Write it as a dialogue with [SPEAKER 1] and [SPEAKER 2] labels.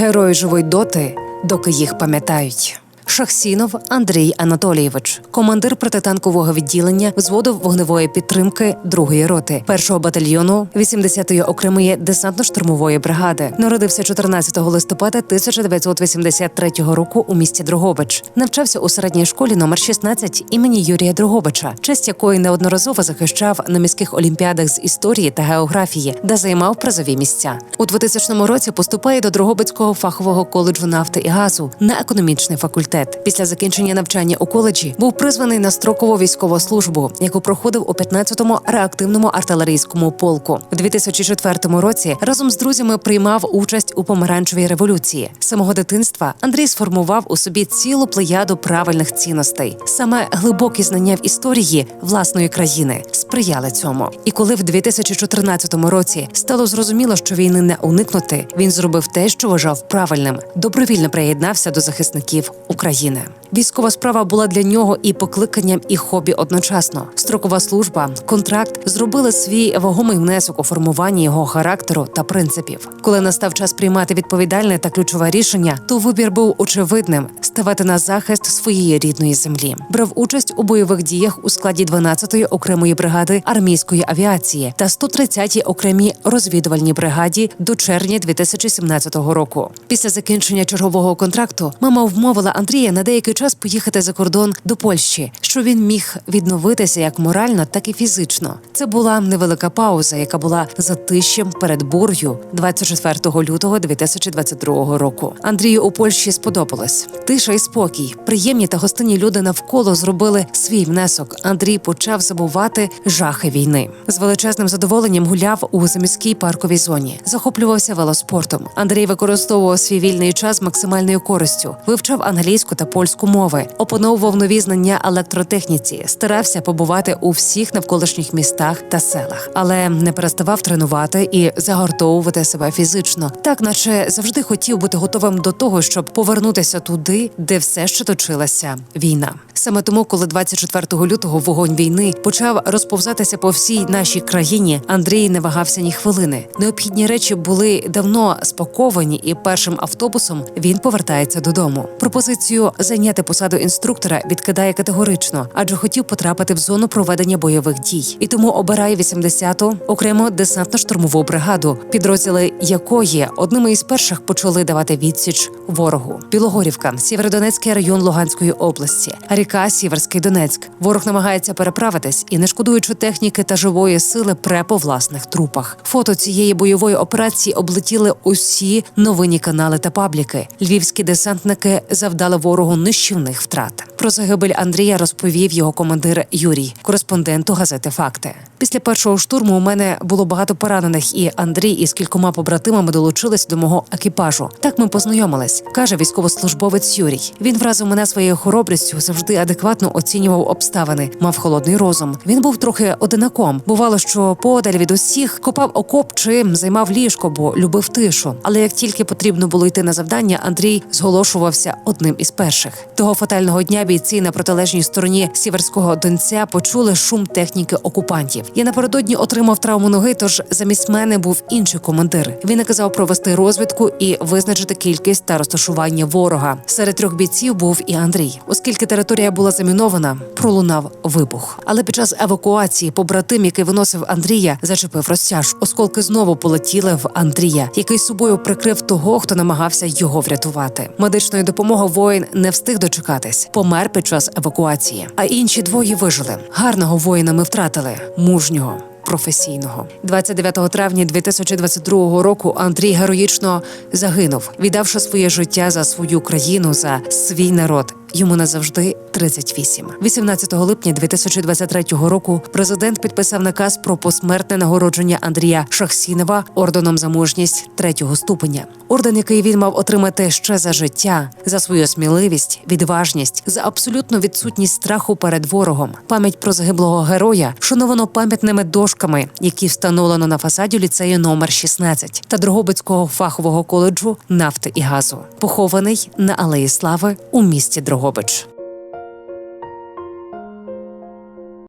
[SPEAKER 1] Герої живуть доти, доки їх пам'ятають. Шахсінов Андрій Анатолійович, командир протитанкового відділення взводу вогневої підтримки другої роти першого батальйону 80-ї окремої десантно-штурмової бригади. Народився 14 листопада 1983 року у місті Дрогобич. Навчався у середній школі номер 16 імені Юрія Дрогобича, честь якої неодноразово захищав на міських олімпіадах з історії та географії, де займав призові місця. У 2000 році поступає до Дрогобицького фахового коледжу нафти і газу на економічний факультет. Після закінчення навчання у коледжі був призваний на строкову військову службу, яку проходив у 15-му реактивному артилерійському полку. У 2004 році разом з друзями приймав участь у помаранчевій революції. З самого дитинства Андрій сформував у собі цілу плеяду правильних цінностей. Саме глибокі знання в історії власної країни сприяли цьому. І коли в 2014 році стало зрозуміло, що війни не уникнути, він зробив те, що вважав правильним. Добровільно приєднався до захисників України. Військова справа була для нього і покликанням, і хобі одночасно. Строкова служба, контракт зробили свій вагомий внесок у формуванні його характеру та принципів. Коли настав час приймати відповідальне та ключове рішення, то вибір був очевидним ставати на захист своєї рідної землі. Брав участь у бойових діях у складі 12-ї окремої бригади армійської авіації та 130-й окремій розвідувальній бригаді до червня 2017 року. Після закінчення чергового контракту мама вмовила Андрія на деякий час поїхати за кордон до Польщі, що він міг відновитися як морально, так і фізично. Це була невелика пауза, яка була затищем перед бур'ю 24 лютого 2022 року. Андрію у Польщі сподобалось тиша і спокій. Приємні та гостинні люди навколо зробили свій внесок. Андрій почав забувати жахи війни. З величезним задоволенням гуляв у заміській парковій зоні, захоплювався велоспортом. Андрій використовував свій вільний час максимальною користю, вивчав англійську та польську мови, опановував нові знання електротехніці, старався побувати у всіх навколишніх містах та селах, але не переставав тренувати і загортовувати себе фізично, так наче завжди хотів бути готовим до того, щоб повернутися туди, де все ще точилася війна. Саме тому, коли 24 лютого вогонь війни почав розповзатися по всій нашій країні, Андрій не вагався ні хвилини. Необхідні речі були давно спаковані, і першим автобусом він повертається додому. Пропозицію зайняти посаду інструктора відкидає категорично, адже хотів потрапити в зону проведення бойових дій, і тому обирає 80-ту окремо десантно-штурмову бригаду, підрозділи якої одними із перших почали давати відсіч ворогу. Білогорівка, Сєвєродонецький район Луганської області, ріка Сіверський Донецьк. Ворог намагається переправитись і, не шкодуючи техніки та живої сили, пре по власних трупах. Фото цієї бойової операції облетіли усі новинні канали та пабліки. Львівські десантники завдали ворогу нищівних втрат. Про загибель Андрія розповів його командир Юрій, кореспонденту газети Факти. Після першого штурму у мене було багато поранених, і Андрій із кількома побратимами долучились до мого екіпажу. Так ми познайомились, каже військовослужбовець Юрій. Він вразив мене своєю хоробрістю, завжди адекватно оцінював обставини, мав холодний розум. Він був трохи одинаком. Бувало, що подаль від усіх копав окоп чи займав ліжко, бо любив тишу. Але як тільки потрібно було йти на завдання, Андрій зголошувався одним із перших. Того фатального дня бійці на протилежній стороні сіверського донця почули шум техніки окупантів. Я напередодні отримав травму ноги, тож замість мене був інший командир. Він наказав провести розвідку і визначити кількість та розташування ворога. Серед трьох бійців був і Андрій, оскільки територія була замінована, пролунав вибух. Але під час евакуації побратим, який виносив Андрія, зачепив розтяж. Осколки знову полетіли в Андрія, який собою прикрив того, хто намагався його врятувати. Медичної допомоги воїн не встиг дочекатись, помер під час евакуації. А інші двоє вижили. Гарного воїна ми втратили, мужнього. Професійного 29 травня 2022 року Андрій героїчно загинув, віддавши своє життя за свою країну, за свій народ. Йому назавжди 38. 18 липня 2023 року президент підписав наказ про посмертне нагородження Андрія Шахсінова орденом за мужність третього ступеня. Орден, який він мав отримати ще за життя, за свою сміливість, відважність, за абсолютну відсутність страху перед ворогом. Пам'ять про загиблого героя вшановано пам'ятними дошками, які встановлено на фасаді ліцею номер 16 та Дрогобицького фахового коледжу нафти і газу, похований на алеї слави у місті Дрогобич.